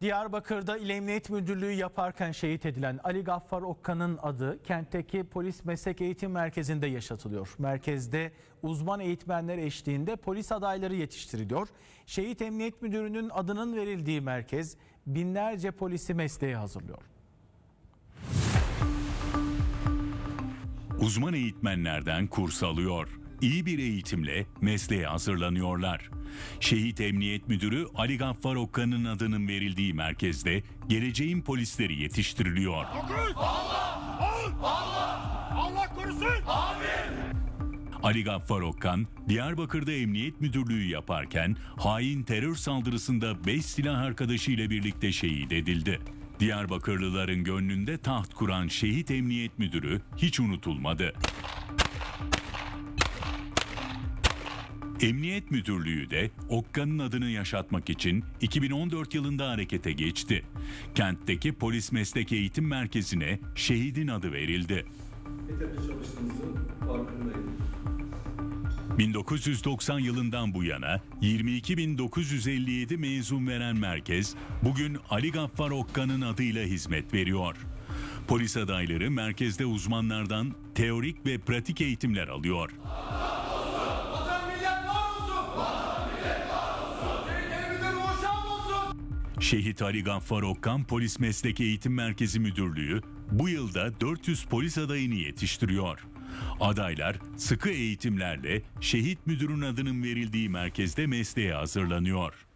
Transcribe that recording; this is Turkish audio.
Diyarbakır'da İl Emniyet Müdürlüğü yaparken şehit edilen Ali Gaffar Okkan'ın adı kentteki Polis Meslek Eğitim Merkezi'nde yaşatılıyor. Merkezde uzman eğitmenler eşliğinde polis adayları yetiştiriliyor. Şehit Emniyet Müdürü'nün adının verildiği merkez binlerce polisi mesleğe hazırlıyor. Uzman eğitmenlerden kurs alıyor. İyi bir eğitimle mesleğe hazırlanıyorlar. Şehit Emniyet Müdürü Ali Gaffar Okkan'ın adının verildiği merkezde geleceğin polisleri yetiştiriliyor. Allah! Allah! Allah korusun! Ali Gaffar Okkan, Diyarbakır'da Emniyet Müdürlüğü yaparken hain terör saldırısında 5 silah arkadaşıyla birlikte şehit edildi. Diyarbakırlıların gönlünde taht kuran Şehit Emniyet Müdürü hiç unutulmadı. Emniyet Müdürlüğü de Okkan'ın adını yaşatmak için 2014 yılında harekete geçti. Kentteki Polis Meslek Eğitim Merkezi'ne şehidin adı verildi. yeterli çalıştığınızın farkındayım. 1990 yılından bu yana 22.957 mezun veren merkez bugün Ali Gaffar Okkan'ın adıyla hizmet veriyor. Polis adayları merkezde uzmanlardan teorik ve pratik eğitimler alıyor. Vatan Şehit Ali Gaffar Okkan Polis Meslek Eğitim Merkezi Müdürlüğü bu yılda 400 polis adayını yetiştiriyor. Adaylar sıkı eğitimlerle şehit müdürün adının verildiği merkezde mesleğe hazırlanıyor.